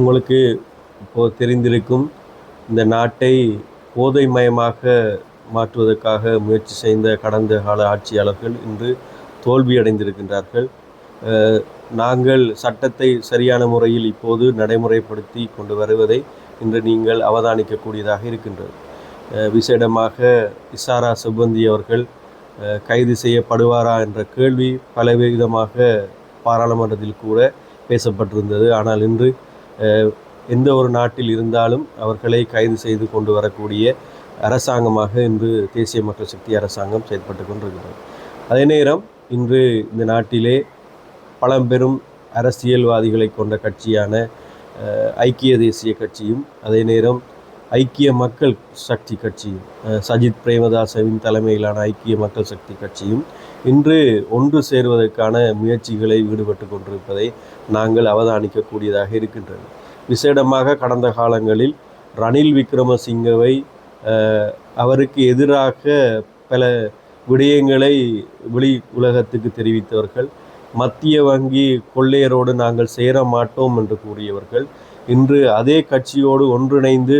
உங்களுக்கு இப்போது தெரிந்திருக்கும் இந்த நாட்டை போதைமயமாக மாற்றுவதற்காக முயற்சி செய்த கடந்த கால ஆட்சியாளர்கள் இன்று தோல்வியடைந்திருக்கின்றார்கள் நாங்கள் சட்டத்தை சரியான முறையில் இப்போது நடைமுறைப்படுத்தி கொண்டு வருவதை இன்று நீங்கள் அவதானிக்கக்கூடியதாக இருக்கின்றது. விசேடமாக இசாரா சிப்பந்தி அவர்கள் கைது செய்யப்படுவாரா என்ற கேள்வி பலவிதமாக பாராளுமன்றத்தில் கூட பேசப்பட்டிருந்தது. ஆனால் இன்று எந்த ஒரு நாட்டில் இருந்தாலும் அவர்களை கைது செய்து கொண்டு வரக்கூடிய அரசாங்கமாக இன்று தேசிய மக்கள் சக்தி அரசாங்கம் செயல்பட்டு கொண்டிருக்கிறது. அதே நேரம் இன்று இந்த நாட்டிலே பழம்பெரும் அரசியல்வாதிகளை கொண்ட கட்சியான ஐக்கிய தேசிய கட்சியும் அதே நேரம் ஐக்கிய மக்கள் சக்தி கட்சியும் சஜித் பிரேமதாசவின் தலைமையிலான ஐக்கிய மக்கள் சக்தி கட்சியும் இன்று ஒன்று சேருவதற்கான முயற்சிகளை ஈடுபட்டு கொண்டிருப்பதை நாங்கள் அவதானிக்கக்கூடியதாக இருக்கின்றது. விசேடமாக கடந்த காலங்களில் ரணில் விக்ரமசிங்கவை அவருக்கு எதிராக பல விடயங்களை வெளி உலகத்துக்கு தெரிவித்தவர்கள் மத்திய வங்கி கொள்ளையரோடு நாங்கள் சேர மாட்டோம் என்று கூறியவர்கள் இன்று அதே கட்சியோடு ஒன்றிணைந்து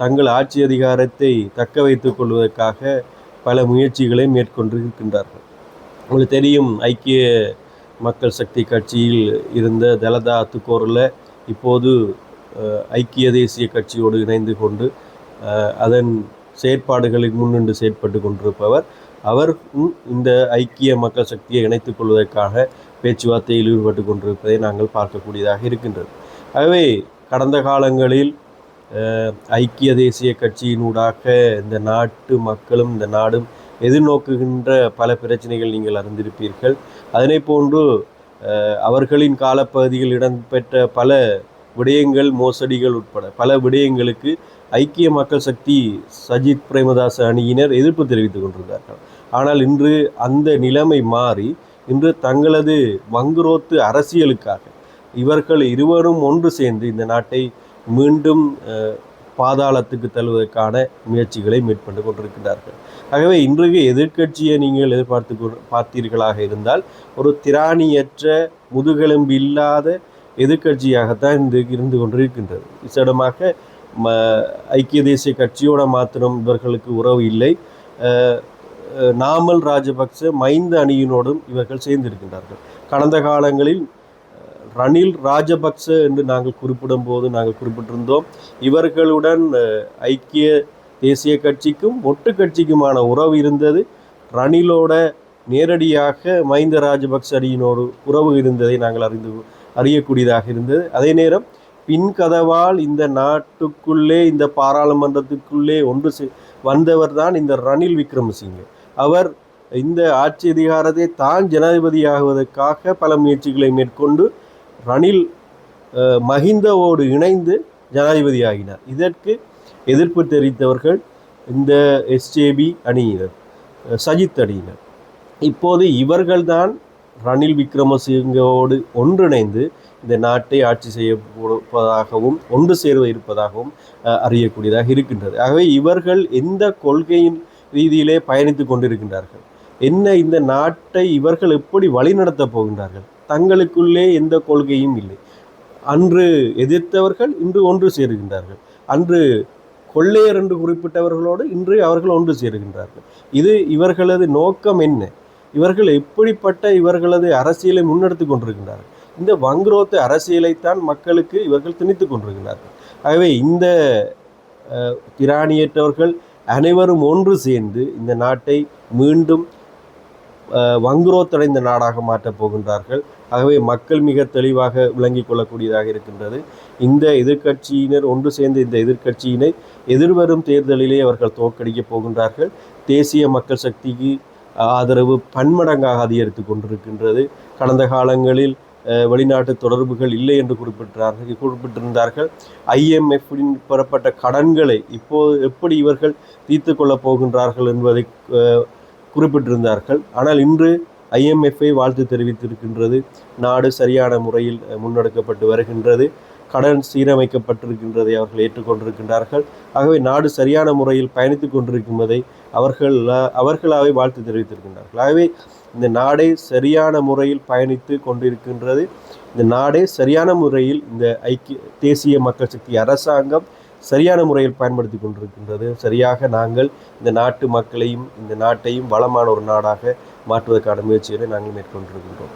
தங்கள் ஆட்சி அதிகாரத்தை தக்க வைத்துக் கொள்வதற்காக பல முயற்சிகளை மேற்கொண்டிருக்கின்றார்கள். உங்களுக்கு தெரியும் ஐக்கிய மக்கள் சக்தி கட்சியில் இருந்த தலதா துக்கோரில் இப்போது ஐக்கிய தேசிய கட்சியோடு இணைந்து கொண்டு அதன் செயற்பாடுகளில் முன்னின்று செயற்பட்டு கொண்டிருப்பவர். அவர் இந்த ஐக்கிய மக்கள் சக்தியை இணைத்துக் கொள்வதற்காக பேச்சுவார்த்தையில் ஈடுபட்டு கொண்டிருப்பதை நாங்கள் பார்க்கக்கூடியதாக இருக்கின்றது. ஆகவே கடந்த காலங்களில் ஐக்கிய தேசிய கட்சியினூடாக இந்த நாட்டு மக்களும் இந்த நாடும் எதிர்நோக்குகின்ற பல பிரச்சனைகள் நீங்கள் அறிந்திருப்பீர்கள். அதனை போன்று அவர்களின் காலப்பகுதியில் இடம்பெற்ற பல விடயங்கள் மோசடிகள் உட்பட பல விடயங்களுக்கு ஐக்கிய மக்கள் சக்தி சஜித் பிரேமதாச அணியினர் எதிர்ப்பு தெரிவித்துக் கொண்டிருந்தார்கள். ஆனால் இன்று அந்த நிலைமை மாறி இன்று தங்களது வங்குரோத்து அரசியலுக்காக இவர்கள் இருவரும் ஒன்று சேர்ந்து இந்த நாட்டை மீண்டும் பாதாளத்துக்கு தள்ளுவதற்கான முயற்சிகளை மேற்கொண்டு கொண்டிருக்கிறார்கள் ஆகவே இன்றைக்கு எதிர்க்கட்சியை நீங்கள் எதிர்பார்த்து கொண்டு- பார்த்தீர்களாக இருந்தால் ஒரு திராணியற்ற முதுகெலும்பு இல்லாத எதிர்க்கட்சியாகத்தான் இந்த இருந்து கொண்டிருக்கின்றது. விசேடமாக ம ஐக்கிய தேசிய கட்சியோட மாத்திரம் இவர்களுக்கு உறவு இல்லை. நாமல் ராஜபக்ச மைந்த அணியினோடும் இவர்கள் சேர்ந்திருக்கின்றார்கள். கடந்த காலங்களில் ரணில் ராஜபக்ச என்று நாங்கள் குறிப்பிடும் போது நாங்கள் குறிப்பிட்டிருந்தோம். இவர்களுடன் ஐக்கிய தேசிய கட்சிக்கும் ஒட்டு கட்சிக்குமான உறவு இருந்தது. ரணிலோட நேரடியாக மைந்த ராஜபக்ச அணியினோடு உறவு இருந்ததை நாங்கள் அறிந்து அறியக்கூடியதாக இருந்தது. அதே நேரம் பின்கதவால் இந்த நாட்டுக்குள்ளே இந்த பாராளுமன்றத்துக்குள்ளே ஒன்று வந்தவர் தான் இந்த ரணில் விக்ரமசிங்கே. அவர் இந்த ஆட்சி அதிகாரத்தை தான் ஜனாதிபதியாகுவதற்காக பல முயற்சிகளை மேற்கொண்டு ரணில் மஹிந்தவோடு இணைந்து ஜனாதிபதி ஆகினார் இதற்கு எதிர்ப்பு தெரிவித்தவர்கள் இந்த எஸ்ஜேபி அணியினர் சஜித் அணியினர். இப்போது இவர்கள்தான் ரணில் விக்ரமசிங்கவோடு ஒன்றிணைந்து இந்த நாட்டை ஆட்சி செய்யப்படுவதாகவும் ஒன்று சேருவ இருப்பதாகவும் அறியக்கூடியதாக இருக்கின்றது. ஆகவே இவர்கள் எந்த கொள்கையின் ரீதியிலே பயணித்து கொண்டிருக்கின்றார்கள்? என்ன இந்த நாட்டை இவர்கள் எப்படி வழிநடத்தப் போகின்றார்கள்? தங்களுக்குள்ளே எந்த கொள்கையும் இல்லை. அன்று எதிர்த்தவர்கள் இன்று ஒன்று சேருகின்றார்கள். அன்று கொள்ளையர் என்று குறிப்பிட்டவர்களோடு இன்று அவர்கள் ஒன்று சேருகின்றார்கள். இது இவர்களது நோக்கம் என்ன? இவர்கள் எப்படிப்பட்ட இவர்களது அரசியலை முன்னெடுத்து கொண்டிருக்கின்றார்கள்? இந்த வங்குரோத்து அரசியலைத்தான் மக்களுக்கு இவர்கள் திணித்துக் கொண்டிருக்கிறார்கள் ஆகவே இந்த திராணியற்றவர்கள் அனைவரும் ஒன்று சேர்ந்து இந்த நாட்டை மீண்டும் வங்குரோத்தடைந்த நாடாக மாற்றப் போகின்றார்கள். ஆகவே மக்கள் மிக தெளிவாக விளங்கிக் கொள்ளக்கூடியதாக இருக்கின்றது. இந்த எதிர்க்கட்சியினர் ஒன்று சேர்ந்த இந்த எதிர்க்கட்சியினை எதிர்வரும் தேர்தலிலே அவர்கள் தோற்கடிக்கப் போகின்றார்கள். தேசிய மக்கள் சக்திக்கு ஆதரவு பன்மடங்காக அதிகரித்து கொண்டிருக்கின்றது. கடந்த காலங்களில் வெளிநாட்டு தொடர்புகள் இல்லை என்று குறிப்பிட்டார்கள் குறிப்பிட்டிருந்தார்கள். ஐஎம்எஃப்பின் பெறப்பட்ட கடன்களை இப்போது எப்படி இவர்கள் தீர்த்து கொள்ளப் போகின்றார்கள் என்பதை குறிப்பிட்டிருந்தார்கள். ஆனால் இன்று ஐஎம்எஃப்பை வாழ்த்து தெரிவித்திருக்கின்றது. நாடு சரியான முறையில் முன்னெடுக்கப்பட்டு வருகின்றது. கடன் சீரமைக்கப்பட்டிருக்கின்றதை அவர்கள் ஏற்றுக்கொண்டிருக்கின்றார்கள். ஆகவே நாடு சரியான முறையில் பயணித்துக் கொண்டிருக்கும்பதை அவர்கள் அவர்களாகவே வாழ்த்து தெரிவித்திருக்கின்றார்கள். ஆகவே இந்த நாடே சரியான முறையில் பயணித்து கொண்டிருக்கின்றது. இந்த நாடே சரியான முறையில் இந்த ஐக்கிய தேசிய மக்கள் சக்தி அரசாங்கம் சரியான முறையில் பயன்படுத்தி கொண்டிருக்கின்றது. சரியாக நாங்கள் இந்த நாட்டு மக்களையும் இந்த நாட்டையும் வளமான ஒரு நாடாக மாற்றுவதற்கான முயற்சிகளை நாங்கள் மேற்கொண்டிருக்கின்றோம்.